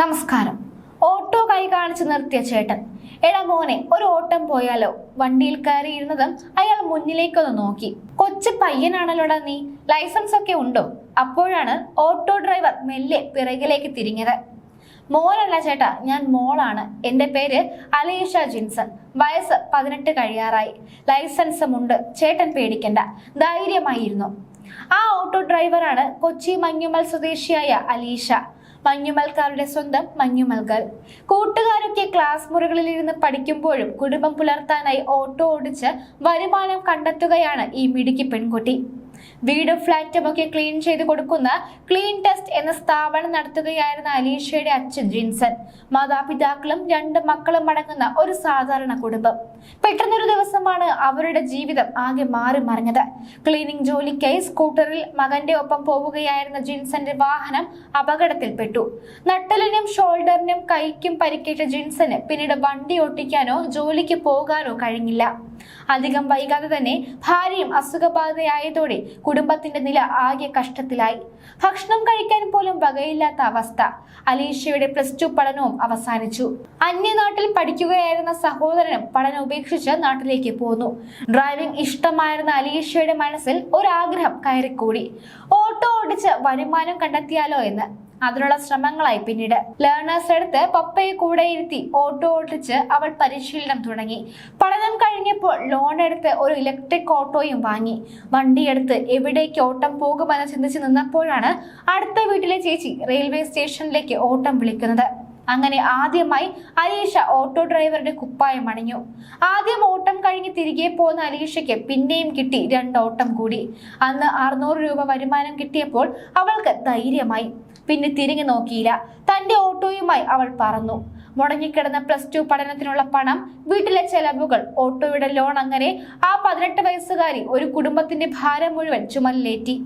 നമസ്കാരം. ഓട്ടോ കൈ കാണിച്ചു നിർത്തിയ ചേട്ടൻ. എടാ മോനെ ഒരു ഓട്ടം പോയാലോ? വണ്ടിയിൽ കയറിയിരുന്നതും അയാൾ മുന്നിലേക്കൊന്ന് നോക്കി. കൊച്ചു പയ്യനാണല്ലോടാ നീ. ലൈസൻസ് ഒക്കെ ഉണ്ടോ? അപ്പോഴാണ് ഓട്ടോ ഡ്രൈവർ മെല്ലെ പിറകിലേക്ക് തിരിഞ്ഞത്. മോനല്ല ചേട്ടാ ഞാൻ മോളാണ്. എന്റെ പേര് അലീഷ ജിൻസൺ. വയസ്സ് പതിനെട്ട് കഴിയാറായി. ലൈസൻസും ഉണ്ട്. ചേട്ടൻ പേടിക്കണ്ട. ധൈര്യമായിരുന്നു. ആ ഓട്ടോ ഡ്രൈവറാണ് കൊച്ചി മഞ്ഞുമൽ സ്വദേശിയായ അലീഷ. മഞ്ഞുമൽക്കാരുടെ സ്വന്തം മഞ്ഞുമൽകൾ. കൂട്ടുകാരൊക്കെ ക്ലാസ് മുറികളിൽ ഇരുന്ന് പഠിക്കുമ്പോഴും കുടുംബം പുലർത്താനായി ഓട്ടോ ഓടിച്ച് വരുമാനം കണ്ടെത്തുകയാണ് ഈ മിടുക്കി പെൺകുട്ടി. വീടും ഫ്ളാറ്റും ഒക്കെ ക്ലീൻ ചെയ്ത് കൊടുക്കുന്ന ക്ലീൻ ടെസ്റ്റ് എന്ന സ്ഥാപനം നടത്തുകയായിരുന്ന അലീഷയുടെ അച്ഛൻ ജിൻസൺ. മാതാപിതാക്കളും രണ്ട് മക്കളും അടങ്ങുന്ന ഒരു സാധാരണ കുടുംബം. പെട്ടെന്നൊരു ദിവസമാണ് അവരുടെ ജീവിതം ആകെ മാറി മറിഞ്ഞത്. ക്ലീനിംഗ് ജോലിക്കായി സ്കൂട്ടറിൽ മകന്റെ ഒപ്പം പോവുകയായിരുന്ന ജിൻസന്റെ വാഹനം അപകടത്തിൽപ്പെട്ടു. നട്ടലിനും ഷോൾഡറിനും കൈക്കും പരിക്കേറ്റ ജിൻസന് പിന്നീട് വണ്ടി ഓട്ടിക്കാനോ ജോലിക്ക് പോകാനോ കഴിഞ്ഞില്ല. അധികം വൈകാതെ തന്നെ ഭാര്യയും അസുഖബാധയായതോടെ കുടുംബത്തിന്റെ നില ആകെ കഷ്ടത്തിലായി. ഭക്ഷണം കഴിക്കാൻ പോലും വകയില്ലാത്ത അവസ്ഥ. അലീഷയുടെ പ്ലസ് ടു പഠനവും അവസാനിച്ചു. അന്യനാട്ടിൽ പഠിക്കുകയായിരുന്ന സഹോദരനും പഠനം ഉപേക്ഷിച്ച് നാട്ടിലേക്ക് പോന്നു. ഡ്രൈവിംഗ് ഇഷ്ടമായിരുന്ന അലീഷയുടെ മനസ്സിൽ ഒരാഗ്രഹം കയറിക്കൂടി. ഓട്ടോ ഓടിച്ച് വരുമാനം കണ്ടെത്തിയാലോ എന്ന്. അതിനുള്ള ശ്രമങ്ങളായി പിന്നീട്. ലേണേഴ്സ് എടുത്ത് പപ്പയെ കൂടെ ഇരുത്തി ഓട്ടോ ഓടിച്ച് അവൾ പരിശീലനം തുടങ്ങി. പഠനം കഴിഞ്ഞപ്പോൾ ലോൺ എടുത്ത് ഒരു ഇലക്ട്രിക് ഓട്ടോയും വാങ്ങി. വണ്ടിയെടുത്ത് എവിടേക്ക് ഓട്ടം പോകുമെന്ന് ചിന്തിച്ച് നിന്നപ്പോഴാണ് അടുത്ത വീട്ടിലെ ചേച്ചി റെയിൽവേ സ്റ്റേഷനിലേക്ക് ഓട്ടം വിളിക്കുന്നത്. അങ്ങനെ ആദ്യമായി അലീഷ ഓട്ടോ ഡ്രൈവറുടെ കുപ്പായം അണിഞ്ഞു. ആദ്യം ഓട്ടം കഴിഞ്ഞ് തിരികെ പോകുന്ന അലീഷയ്ക്ക് പിന്നെയും കിട്ടി രണ്ട് ഓട്ടം കൂടി. അന്ന് അറുന്നൂറ് രൂപ വരുമാനം കിട്ടിയപ്പോൾ അവൾക്ക് ധൈര്യമായി. പിന്നെ തിരിഞ്ഞു നോക്കിയില്ല. തന്റെ ഓട്ടോയുമായി അവൾ പറന്നു. മുടങ്ങിക്കിടന്ന പ്ലസ് ടു പഠനത്തിനുള്ള പണം വീട്ടിലെ ചെലവുകൾ ഓട്ടോയുടെ ലോൺ അങ്ങനെ ആ പതിനെട്ട് വയസ്സുകാരി ഒരു കുടുംബത്തിന്റെ ഭാരം മുഴുവൻ ചുമലിലേറ്റി.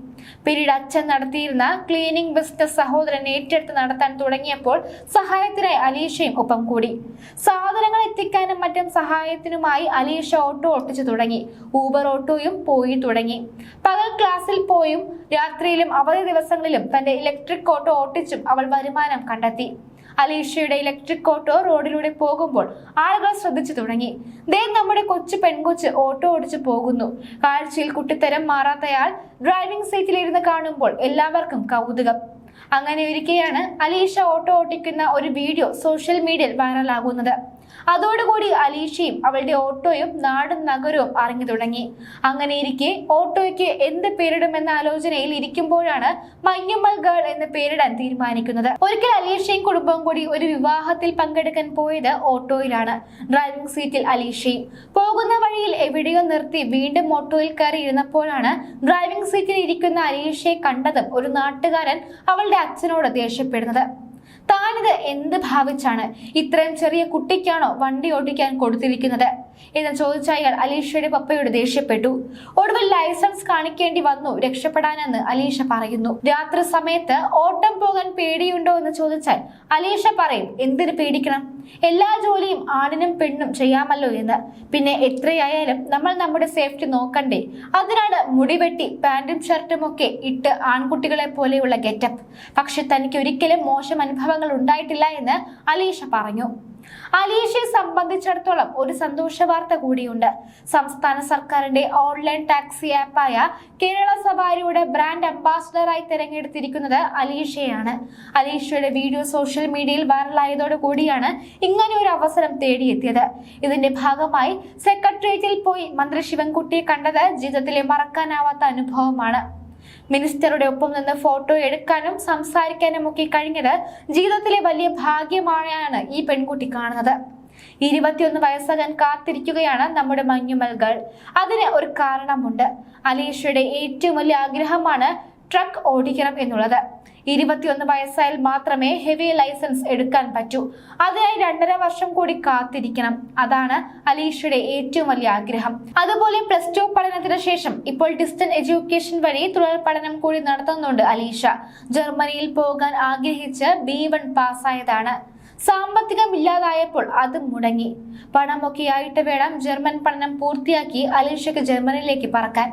പിന്നീട് അച്ഛൻ നടത്തിയിരുന്ന ക്ലീനിംഗ് ബിസിനസ് സഹോദരൻ ഏറ്റെടുത്ത് നടത്താൻ തുടങ്ങിയപ്പോൾ സഹായത്തിനായി അലീഷയും ഒപ്പം കൂടി. സാധനങ്ങൾ എത്തിക്കാനും മറ്റും സഹായത്തിനുമായി അലീഷ ഓട്ടോ ഓട്ടിച്ചു തുടങ്ങി. ഊബർ ഓട്ടോയും പോയി തുടങ്ങി. പകൽ ക്ലാസ്സിൽ പോയും രാത്രിയിലും അവധി ദിവസങ്ങളിലും തന്റെ ഇലക്ട്രിക് ഓട്ടോ ഓട്ടിച്ചും അവൾ വരുമാനം കണ്ടെത്തി. അലീഷയുടെ ഇലക്ട്രിക് ഓട്ടോ റോഡിലൂടെ പോകുമ്പോൾ ആളുകൾ ശ്രദ്ധിച്ചു തുടങ്ങി. ദേ നമ്മുടെ കൊച്ചു പെൺകൊച്ച് ഓട്ടോ ഓടിച്ചു പോകുന്നു. കാഴ്ചയിൽ കുട്ടിത്തരം മാറാത്തയാൾ ഡ്രൈവിംഗ് സീറ്റിലിരുന്ന് കാണുമ്പോൾ എല്ലാവർക്കും കൗതുകം. അങ്ങനെ ഇരിക്കെയാണ് അലീഷ ഓട്ടോ ഓടിക്കുന്ന ഒരു വീഡിയോ സോഷ്യൽ മീഡിയയിൽ വൈറലാകുന്നത് അതോടുകൂടി അലീഷയും അവളുടെ ഓട്ടോയും നാടും നഗരവും അറിഞ്ഞു തുടങ്ങി. അങ്ങനെ ഇരിക്കെ ഓട്ടോയ്ക്ക് എന്ത് പേരിടുമെന്ന ആലോചനയിൽ ഇരിക്കുമ്പോഴാണ് മഞ്ഞുമ്മൽ ഗേൾ എന്ന് പേരിടാൻ തീരുമാനിക്കുന്നത്. ഒരിക്കൽ അലീഷയും കുടുംബവും കൂടി ഒരു വിവാഹത്തിൽ പങ്കെടുക്കാൻ പോയത് ഓട്ടോയിലാണ്. ഡ്രൈവിംഗ് സീറ്റിൽ അലീഷയും. പോകുന്ന വഴിയിൽ എവിടെയോ നിർത്തി വീണ്ടും ഓട്ടോയിൽ കയറി ഇരുന്നപ്പോഴാണ് ഡ്രൈവിംഗ് സീറ്റിൽ ഇരിക്കുന്ന അലീഷയെ കണ്ടതും ഒരു നാട്ടുകാരൻ അവളുടെ അച്ഛനോട് ദേഷ്യപ്പെടുന്നത്. താനിത് എന്ത് ഭാവിച്ചാണ്? ഇത്രയും ചെറിയ കുട്ടിക്കാണോ വണ്ടി ഓടിക്കാൻ കൊടുത്തിരിക്കുന്നത്? എന്ന് ചോദിച്ച അയാൾ അലീഷയുടെ പപ്പയോട് ദേഷ്യപ്പെട്ടു. ഒടുവിൽ ലൈസൻസ് കാണിക്കേണ്ടി വന്നു രക്ഷപ്പെടാനെന്ന് അലീഷ പറയുന്നു. രാത്രി സമയത്ത് ഓട്ടം പോകാൻ പേടിയുണ്ടോ എന്ന് ചോദിച്ചാൽ അലീഷ പറയും എന്തിനു പേടിക്കണം? എല്ലാ ജോലിയും ആണിനും പെണ്ണും ചെയ്യാമല്ലോ എന്ന്. പിന്നെ എത്രയായാലും നമ്മൾ നമ്മുടെ സേഫ്റ്റി നോക്കണ്ടേ? അതിനാണ് മുടിവെട്ടി പാന്റും ഷർട്ടും ഒക്കെ ഇട്ട് ആൺകുട്ടികളെ പോലെയുള്ള ഗെറ്റപ്പ്. പക്ഷെ തനിക്ക് ഒരിക്കലും മോശം അനുഭവങ്ങൾ ഉണ്ടായിട്ടില്ല എന്ന് അലീഷ പറഞ്ഞു. അലീഷയെ സംബന്ധിച്ചിടത്തോളം ഒരു സന്തോഷ വാർത്ത കൂടിയുണ്ട്. സംസ്ഥാന സർക്കാരിന്റെ ഓൺലൈൻ ടാക്സി ആപ്പായ കേരള സവാരിയുടെ ബ്രാൻഡ് അംബാസഡറായി തിരഞ്ഞെടുത്തിരിക്കുന്നത് അലീഷയാണ്. അലീഷയുടെ വീഡിയോ സോഷ്യൽ മീഡിയയിൽ വൈറലായതോടു കൂടിയാണ് ഇങ്ങനെ ഒരു അവസരം തേടിയെത്തിയത്. ഇതിന്റെ ഭാഗമായി സെക്രട്ടേറിയറ്റിൽ പോയി മന്ത്രി ശിവൻകുട്ടിയെ കണ്ടത് ജീവിതത്തിലെ മറക്കാനാവാത്ത അനുഭവമാണ്. മിനിസ്റ്ററുടെ ഒപ്പം നിന്ന് ഫോട്ടോ എടുക്കാനും സംസാരിക്കാനും ഒക്കെ കഴിഞ്ഞത് ജീവിതത്തിലെ വലിയ ഭാഗ്യമായാണ് ഈ പെൺകുട്ടി കാണുന്നത്. ഇരുപത്തിയൊന്ന് വയസ്സകൻ കാത്തിരിക്കുകയാണ് നമ്മുടെ മഞ്ഞുമൽ ഗേൾ അതിന് ഒരു കാരണമുണ്ട്. അലീഷയുടെ ഏറ്റവും വലിയ ആഗ്രഹമാണ് ട്രക്ക് ഓടിക്കണം എന്നുള്ളത്. ഇരുപത്തിയൊന്ന് വയസ്സായാൽ മാത്രമേ ഹെവി ലൈസൻസ് എടുക്കാൻ പറ്റൂ. അതിനായി രണ്ടര വർഷം കൂടി കാത്തിരിക്കണം. അതാണ് അലീഷയുടെ ഏറ്റവും വലിയ ആഗ്രഹം. അതുപോലെ പ്ലസ് ടു പഠനത്തിന് ശേഷം ഇപ്പോൾ ഡിസ്റ്റന്റ് എഡ്യൂക്കേഷൻ വഴി തുടർ പഠനം കൂടി നടത്തുന്നുണ്ട് അലീഷ. ജർമ്മനിയിൽ പോകാൻ ആഗ്രഹിച്ച് ബി വൺ പാസ്സായതാണ്. സാമ്പത്തികം ഇല്ലാതായപ്പോൾ അത് മുടങ്ങി. പണമൊക്കെ ആയിട്ട് വേണം ജർമ്മൻ പഠനം പൂർത്തിയാക്കി അലീഷയ്ക്ക് ജർമ്മനിയിലേക്ക് പറക്കാൻ.